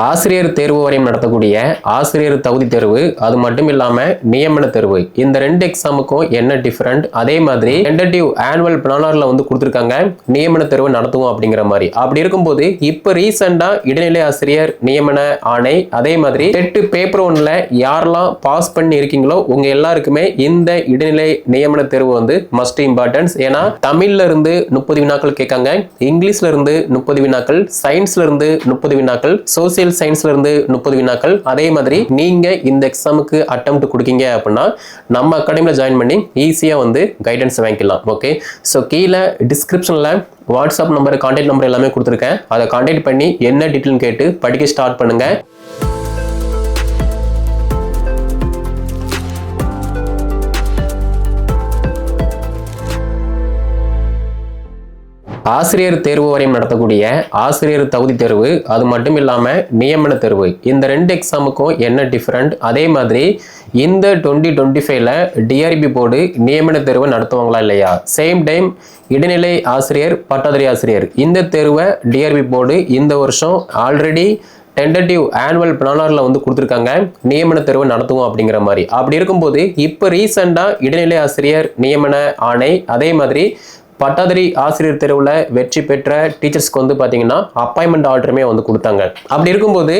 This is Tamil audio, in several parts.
ஆசிரியர் தேர்வு வரையும் நடத்தக்கூடிய ஆசிரியர் தகுதி தேர்வு அது மட்டும் இல்லாமல் நியமன தேர்வு. இந்த ரெண்டு எக்ஸாமுக்கும் என்ன டிஃப்ரெண்ட் அதே மாதிரி டென்டேட்டிவ் ஆனுவல் பிளானரில் வந்து கொடுத்துருக்காங்க நியமன தேர்வு நடத்துவோம் அப்படிங்கிற மாதிரி. அப்படி இருக்கும்போது இப்போ ரீசெண்டாக இடைநிலை ஆசிரியர் நியமன ஆணை அதே மாதிரி டெட்டு பேப்பர் ஒன்றில் யாரெல்லாம் பாஸ் பண்ணி இருக்கீங்களோ உங்கள் எல்லாருக்குமே இந்த இடைநிலை நியமன தேர்வு வந்து மஸ்ட் இம்பார்ட்டன்ஸ் ஏன்னா தமிழ்ல இருந்து முப்பது வினாக்கள் கேட்காங்க இங்கிலீஷ்ல இருந்து முப்பது வினாக்கள் சயின்ஸ்ல இருந்து முப்பது வினாக்கள் சோசியல் சயின்ஸ்ல இருந்து முப்பது வினாக்கள். அதே மாதிரி நீங்க இந்த எக்ஸாமுக்கு அட்டம் கொடுக்கீங்க அப்படின்னா நம்ம அகாடமியில் ஜாயின் பண்ணி ஈஸியாக வந்து கைடன்ஸ் வாங்கிக்கலாம். ஓகே ஸோ கீழே டிஸ்கிரிப்ஷனில் வாட்ஸ்அப் நம்பர் கான்டாக்ட் நம்பர் எல்லாமே கொடுத்துருக்கேன். அதை கான்டாக்ட் பண்ணி என்ன டீட்டெயில் கேட்டு படிக்க ஸ்டார்ட் பண்ணுங்க. ஆசிரியர் தேர்வு வரையும் நடத்தக்கூடிய ஆசிரியர் தகுதி தேர்வு அது மட்டும் இல்லாமல் நியமன தேர்வு. இந்த ரெண்டு எக்ஸாமுக்கும் என்ன டிஃப்ரெண்ட் அதே மாதிரி இந்த டுவெண்ட்டி டுவெண்ட்டி ஃபைவ்ல டிஆர்பி போர்டு நியமன தேர்வு நடத்துவாங்களா இல்லையா? சேம் டைம் இடைநிலை ஆசிரியர் பட்டதாரி ஆசிரியர். இந்த தேர்வை டிஆர்பி போர்டு இந்த வருஷம் ஆல்ரெடி டென்டேட்டிவ் ஆனுவல் பிளானரில் வந்து கொடுத்துருக்காங்க. நியமன தேர்வு நடத்துவோம் அப்படிங்கிற மாதிரி. அப்படி இருக்கும்போது இப்போ ரீசெண்டாக இடைநிலை ஆசிரியர் நியமன ஆணை அதே மாதிரி பட்டாதிரி ஆசிரியர் தெருவில் வெற்றி பெற்ற டீச்சர்ஸ்க்கு வந்து பார்த்தீங்கன்னா அப்பாயின்மெண்ட் ஆர்டருமே வந்து கொடுத்தாங்க. அப்படி இருக்கும்போது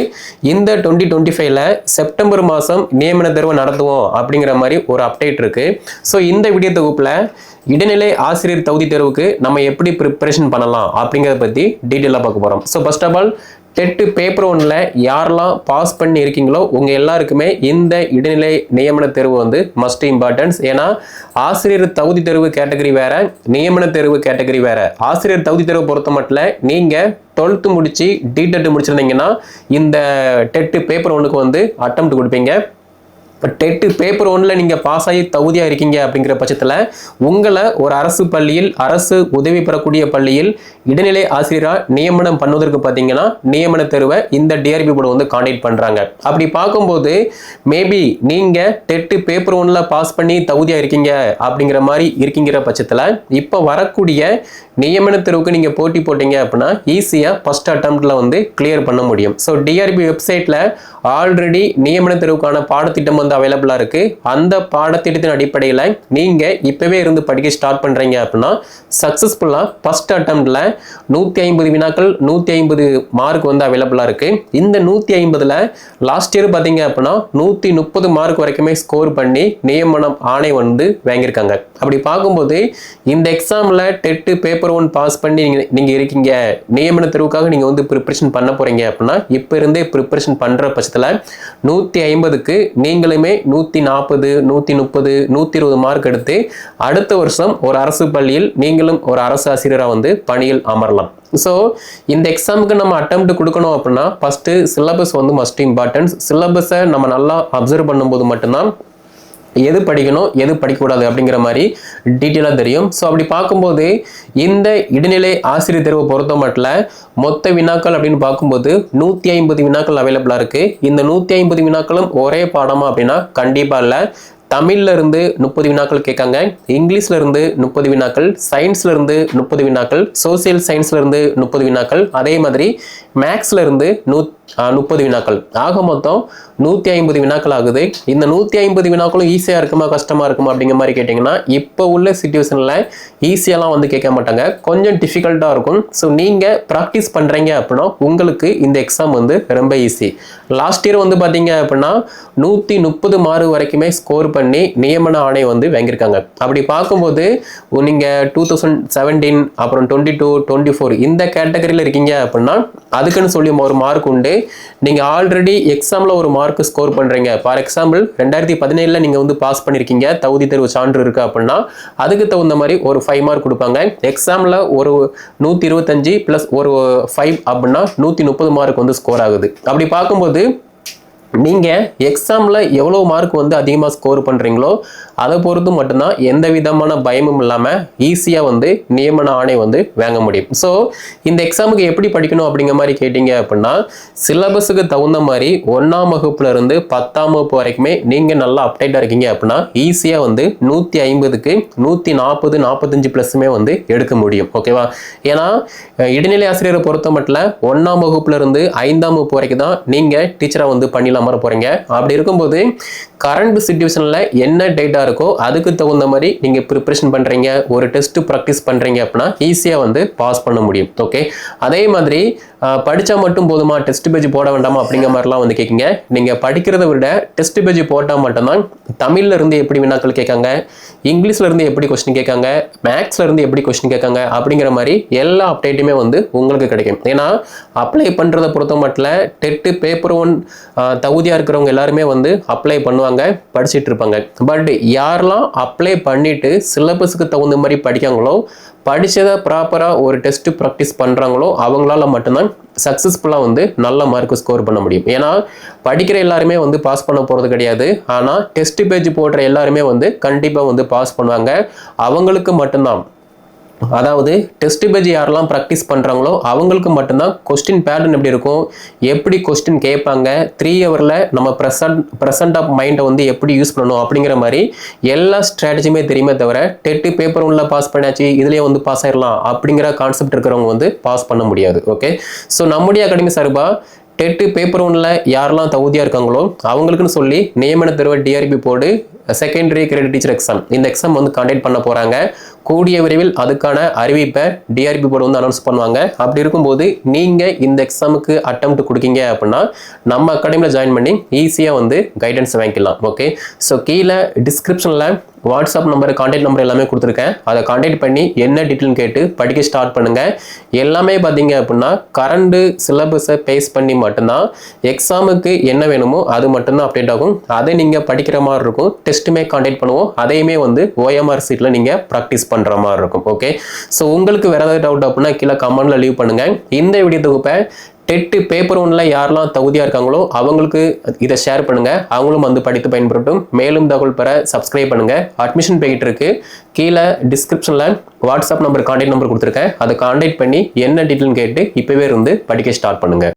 இந்த டுவெண்ட்டி டுவெண்ட்டி ஃபைவ்ல செப்டம்பர் மாதம் நியமன தேர்வு நடத்துவோம் அப்படிங்கிற மாதிரி ஒரு அப்டேட் இருக்கு. ஸோ இந்த வீடியோ தொகுப்பில் இடைநிலை ஆசிரியர் தகுதி தேர்வுக்கு நம்ம எப்படி ப்ரிப்பரேஷன் பண்ணலாம் அப்படிங்கிறத பற்றி டீட்டெயிலாக பார்க்க போகிறோம் so first of all TET paper ஒன்ல யாரெல்லாம் பாஸ் பண்ணி இருக்கீங்களோ உங்க எல்லாருக்குமே இந்த இடைநிலை நியமன தேர்வு வந்து மஸ்ட் இம்பார்ட்டன்ஸ் ஏன்னா ஆசிரியர் தகுதி தேர்வு கேட்டகரி வேற நியமன தேர்வு கேட்டகரி வேற. ஆசிரியர் தகுதி தேர்வு பொறுத்த மட்டும் நீங்க டுவெல்த்து முடிச்சு டிடெட் முடிச்சிருந்தீங்கன்னா இந்த டெட்டு பேப்பர் ஒன்றுக்கு வந்து அட்டம் கொடுப்பீங்க. இப்போ டெட்டு பேப்பர் ஒன்றில் நீங்கள் பாஸ் ஆகி தகுதியாக இருக்கீங்க அப்படிங்கிற பட்சத்தில் உங்களை ஒரு அரசு பள்ளியில் அரசு உதவி பெறக்கூடிய பள்ளியில் இடைநிலை ஆசிரியராக நியமனம் பண்ணுவதற்கு பார்த்தீங்கன்னா நியமன தேர்வை இந்த டிஆர்பி போர்டு வந்து காண்டாக்ட் பண்ணுறாங்க அப்படி பார்க்கும்போது மேபி நீங்கள் டெட்டு பேப்பர் ஒன்றில் பாஸ் பண்ணி தகுதியாக இருக்கீங்க அப்படிங்கிற மாதிரி இருக்கீங்கிற பட்சத்தில் இப்போ வரக்கூடிய நியமன தேர்வுக்கு நீங்கள் போட்டி போட்டீங்க அப்படின்னா ஈஸியாக ஃபஸ்ட் அட்டம்ப்டில் வந்து கிளியர் பண்ண முடியும். ஸோ டிஆர்பி வெப்சைட்டில் ஆல்ரெடி நியமன தேர்வுக்கான பாடத்திட்டம் வந்து அவைலபிளாக இருக்குது அந்த பாடத்திட்டத்தின் அடிப்படையில் நீங்கள் இப்போவே இருந்து படிக்க ஸ்டார்ட் பண்ணுறீங்க அப்படின்னா சக்ஸஸ்ஃபுல்லாக ஃபஸ்ட் அட்டம்ப்டில் நூற்றி ஐம்பது வினாக்கள் நூற்றி ஐம்பது மார்க் வந்து அவைலபிளாக இருக்குது இந்த நூற்றி ஐம்பதில் லாஸ்ட் இயர் பார்த்தீங்க அப்படின்னா நூற்றி முப்பது மார்க் வரைக்குமே ஸ்கோர் பண்ணி நியமனம் ஆணை வந்து வாங்கியிருக்காங்க. அப்படி பார்க்கும்போது இந்த எக்ஸாமில் டெட்டு பேப்பர் ஒன் பாஸ் பண்ணி நீங்கள் நீங்கள் இருக்கீங்க. நியமன தேர்வுக்காக நீங்கள் வந்து ப்ரிப்பரேஷன் பண்ண போகிறீங்க அப்படின்னா இப்போ இருந்தே ப்ரிப்பரேஷன் பண்ணுற பட்சத்தில் நூற்றி ஐம்பதுக்கு நீங்களுமே நூற்றி நாற்பது நூற்றி முப்பது நூற்றி இருபது மார்க் எடுத்து அடுத்த வருஷம் ஒரு அரசு பள்ளியில் நீங்களும் ஒரு அரசு ஆசிரியராக வந்து பணியில் அமரலாம். ஸோ இந்த எக்ஸாமுக்கு நம்ம அட்டம்ப்ட் கொடுக்கணும் அப்படின்னா ஃபஸ்ட்டு சிலபஸ் வந்து மஸ்ட் இம்பார்ட்டன்ஸ் சிலபஸை நம்ம நல்லா அப்சர்வ் பண்ணும்போது மட்டும்தான் எது படிக்கணும் எது படிக்கக்கூடாது அப்படிங்கிற மாதிரி டீட்டெயிலாக தெரியும். ஸோ அப்படி பார்க்கும்போது இந்த இடைநிலை ஆசிரியர் தேர்வை பொறுத்த மட்டும் மொத்த வினாக்கள் அப்படின்னு பார்க்கும்போது நூற்றி ஐம்பது வினாக்கள் அவைலபிளாக இருக்குது இந்த நூற்றி ஐம்பது வினாக்களும் ஒரே பாடமா அப்படின்னா கண்டிப்பாக இல்லை. தமிழ்ல இருந்து முப்பது வினாக்கள் கேட்காங்க. இங்கிலீஷ்ல இருந்து முப்பது வினாக்கள் சயின்ஸ்ல இருந்து முப்பது வினாக்கள் சோசியல் சயின்ஸ்ல இருந்து முப்பது வினாக்கள் அதே மாதிரி மேக்ஸ்ல இருந்து நூ முப்பது வினாக்கள். ஆக மொத்தம் நூற்றி ஐம்பது வினாக்கள் ஆகுது இந்த நூற்றி ஐம்பது வினாக்களும் ஈஸியாக இருக்குமா கஷ்டமாக இருக்குமா அப்படிங்கிற மாதிரி கேட்டிங்கன்னா இப்போ உள்ள சுச்சுவேஷனில் ஈஸியாலாம் வந்து கேட்க மாட்டாங்க. கொஞ்சம் டிஃபிகல்ட்டாக இருக்கும். ஸோ நீங்கள் ப்ராக்டிஸ் பண்ணுறீங்க அப்படின்னா உங்களுக்கு இந்த எக்ஸாம் வந்து ரொம்ப ஈஸி லாஸ்ட் இயர் வந்து பார்த்தீங்க அப்படின்னா நூற்றி முப்பது மார்க் வரைக்குமே ஸ்கோர் பண்ணி நியமன ஆணையை வந்து வாங்கியிருக்காங்க. அப்படி பார்க்கும்போது நீங்கள் டூ தௌசண்ட் செவன்டீன் அப்புறம் டுவெண்ட்டி டூ டுவெண்ட்டி ஃபோர் இந்த கேட்டகரியில் இருக்கீங்க அப்படின்னா அதுக்குன்னு சொல்லி ஒரு மார்க் உண்டு. நீங்கள் ஆல்ரெடி எக்ஸாமில் ஒரு மார்க் ஸ்கோர் பண்ணுறீங்க ஃபார் எக்ஸாம்பிள் ரெண்டாயிரத்தி பதினேழில் நீங்கள் வந்து பாஸ் பண்ணியிருக்கீங்க தகுதி தேர்வு சான்று இருக்குது அப்படின்னா அதுக்கு தகுந்த மாதிரி ஒரு ஃபைவ் மார்க் கொடுப்பாங்க. எக்ஸாமில் ஒரு நூற்றி இருபத்தஞ்சி ப்ளஸ் ஒரு ஃபைவ் அப்படின்னா நூற்றி முப்பது மார்க் வந்து ஸ்கோர் ஆகுது. அப்படி பார்க்கும்போது நீங்கள் எக்ஸாமில் எவ்வளோ மார்க் வந்து அதிகமாக ஸ்கோர் பண்ணுறீங்களோ அதை பொறுத்து மட்டும்தான் எந்த விதமான பயமும் இல்லாமல் ஈஸியாக வந்து நியமன ஆணை வந்து வாங்க முடியும். ஸோ இந்த எக்ஸாமுக்கு எப்படி படிக்கணும் அப்படிங்கிற மாதிரி கேட்டிங்க அப்படின்னா சிலபஸுக்கு தகுந்த மாதிரி ஒன்றாம் வகுப்புலேருந்து பத்தாம் வகுப்பு வரைக்குமே நீங்கள் நல்லா அப்டேட்டாக இருக்கீங்க அப்படின்னா ஈஸியாக வந்து நூற்றி ஐம்பதுக்கு நூற்றி நாற்பது நாற்பத்தஞ்சு ப்ளஸ்ஸுமே வந்து எடுக்க முடியும். ஓகேவா ஏன்னா இடைநிலை ஆசிரியரை பொறுத்த மட்டும் ஒன்றாம் வகுப்புலேருந்து ஐந்தாம் வகுப்பு வரைக்கும் தான் நீங்கள் டீச்சராக வந்து பண்ணியில் அமர போகிறீங்க அப்படி இருக்கும்போது கரண்ட் சுச்சுவேஷனில் என்ன டேட்டா இருக்கோ அதுக்கு தகுந்த மாதிரி நீங்கள் ப்ரிப்ரேஷன் பண்ணுறீங்க ஒரு டெஸ்ட் ப்ராக்டிஸ் பண்ணுறீங்க அப்படின்னா ஈஸியாக வந்து பாஸ் பண்ண முடியும். ஓகே அதே மாதிரி படித்தா மட்டும் போதுமா? டெஸ்ட் பேஜ் போட வேண்டாமா? அப்படிங்கிற மாதிரிலாம் வந்து கேட்குங்க நீங்கள் படிக்கிறத விட டெஸ்ட் பேஜ் போட்டால் மட்டும்தான் தமிழ்லேருந்து எப்படி வினாக்கள் கேட்காங்க இங்கிலீஷ்லேருந்து எப்படி கொஸ்டின் கேட்காங்க மேக்ஸ்லேருந்து எப்படி கொஸ்டின் கேட்காங்க அப்படிங்கிற மாதிரி எல்லா அப்டேட்டுமே வந்து உங்களுக்கு கிடைக்கும். ஏன்னா அப்ளை பண்ணுறதை பொறுத்த மட்டும் டெட்டு பேப்பர் ஒன் தகுதியாக இருக்கிறவங்க எல்லாருமே வந்து அப்ளை பண்ணுவாங்க படிச்சிட்டு இருப்பாங்க. பட் யாரெல்லாம் அப்ளை பண்ணிவிட்டு சிலபஸுக்கு தகுந்த மாதிரி படிக்காங்களோ படித்ததை ப்ராப்பராக ஒரு டெஸ்ட்டு ப்ராக்டிஸ் பண்ணுறாங்களோ அவங்களால மட்டும்தான் சக்ஸஸ்ஃபுல்லாக வந்து நல்ல மார்க் ஸ்கோர் பண்ண முடியும். ஏன்னா படிக்கிற எல்லாருமே வந்து பாஸ் பண்ண போகிறது கிடையாது. ஆனால் டெஸ்ட் பேஜ் போடுற எல்லாருமே வந்து கண்டிப்பாக வந்து பாஸ் பண்ணுவாங்க. அவங்களுக்கு மட்டும்தான். அதாவது டெஸ்ட் பேஜ் யாரெல்லாம் ப்ராக்டிஸ் பண்ணுறாங்களோ அவங்களுக்கு மட்டும்தான் கொஸ்டின் பேட்டர்ன் எப்படி இருக்கும் எப்படி கொஸ்டின் கேட்பாங்க த்ரீ ஹவரில் நம்ம ப்ரெசன்ட் ப்ரெசன்ட் ஆஃப் மைண்டை வந்து எப்படி யூஸ் பண்ணணும் அப்படிங்கிற மாதிரி எல்லா ஸ்ட்ராட்டஜியுமே தெரியுமே தவிர டெட்டு பேப்பர் உள்ள பாஸ் பண்ணியாச்சு இதுலேயே வந்து பாஸ் ஆயிடலாம் அப்படிங்கிற கான்செப்ட் இருக்கிறவங்க வந்து பாஸ் பண்ண முடியாது ஓகே ஸோ நம்முடைய அகாடமி சார்பாக டெட்டு பேப்பர் ஒன்றில் யாரெல்லாம் தகுதியாக இருக்காங்களோ அவங்களுக்குன்னு சொல்லி நியமன தேர்வு TRB board secondary credit teacher exam இந்த எக்ஸாம் வந்து கண்டக்ட் பண்ண போகிறாங்க கூடிய விரைவில் அதுக்கான அறிவிப்பை டிஆர்பி போர்டு வந்து அனௌன்ஸ் பண்ணுவாங்க. அப்படி இருக்கும்போது நீங்கள் இந்த எக்ஸாமுக்கு அட்டம்ப்ட் கொடுக்கீங்க அப்படின்னா நம்ம அகாடமியில் ஜாயின் பண்ணி ஈஸியாக வந்து கைடன்ஸ் வாங்கிக்கலாம். ஓகே ஸோ கீழே டிஸ்கிரிப்ஷனில் வாட்ஸ்அப் நம்பர் கான்டாக்ட் நம்பர் எல்லாமே கொடுத்துருக்கேன். அதை கான்டாக்ட் பண்ணி என்ன டீட்டெயில் கேட்டு படிக்க ஸ்டார்ட் பண்ணுங்கள் எல்லாமே பார்த்தீங்க அப்படின்னா கரண்ட்டு சிலபஸை பேஸ் பண்ணி மட்டும்தான் எக்ஸாமுக்கு என்ன வேணுமோ அது மட்டும்தான் அப்டேட் ஆகும். அதை நீங்கள் படிக்கிற மாதிரி இருக்கும். டெஸ்ட்டுமே கான்டாக்ட் பண்ணுவோம். அதையுமே வந்து ஓஎம்ஆர் சீட்டில் நீங்கள் ப்ராக்டிஸ் பண்ணுற மாதிரி இருக்கும். ஓகே ஸோ உங்களுக்கு வேறு ஏதாவது டவுட் அப்படின்னா கீழே கமெண்ட்டில் லீவ் பண்ணுங்கள் இந்த வீடியோ தொகுப்பை டெட்டு பேப்பர் ஒன்றில் யாரெல்லாம் தகுதியாக இருக்காங்களோ அவங்களுக்கு இதை ஷேர் பண்ணுங்கள் அவங்களும் வந்து படித்து பயன்படுத்தும். மேலும் தகவல் பெற சப்ஸ்கிரைப் பண்ணுங்கள் அட்மிஷன் போய்கிட்டு இருக்கு. கீழே டிஸ்கிரிப்ஷனில் வாட்ஸ்அப் நம்பர் கான்டாக்ட் நம்பர் கொடுத்துருக்கேன். அதை கான்டாக்ட் பண்ணி என்ன டீட்டெயில் கேட்டு இப்போவே இருந்து படிக்க ஸ்டார்ட் பண்ணுங்கள்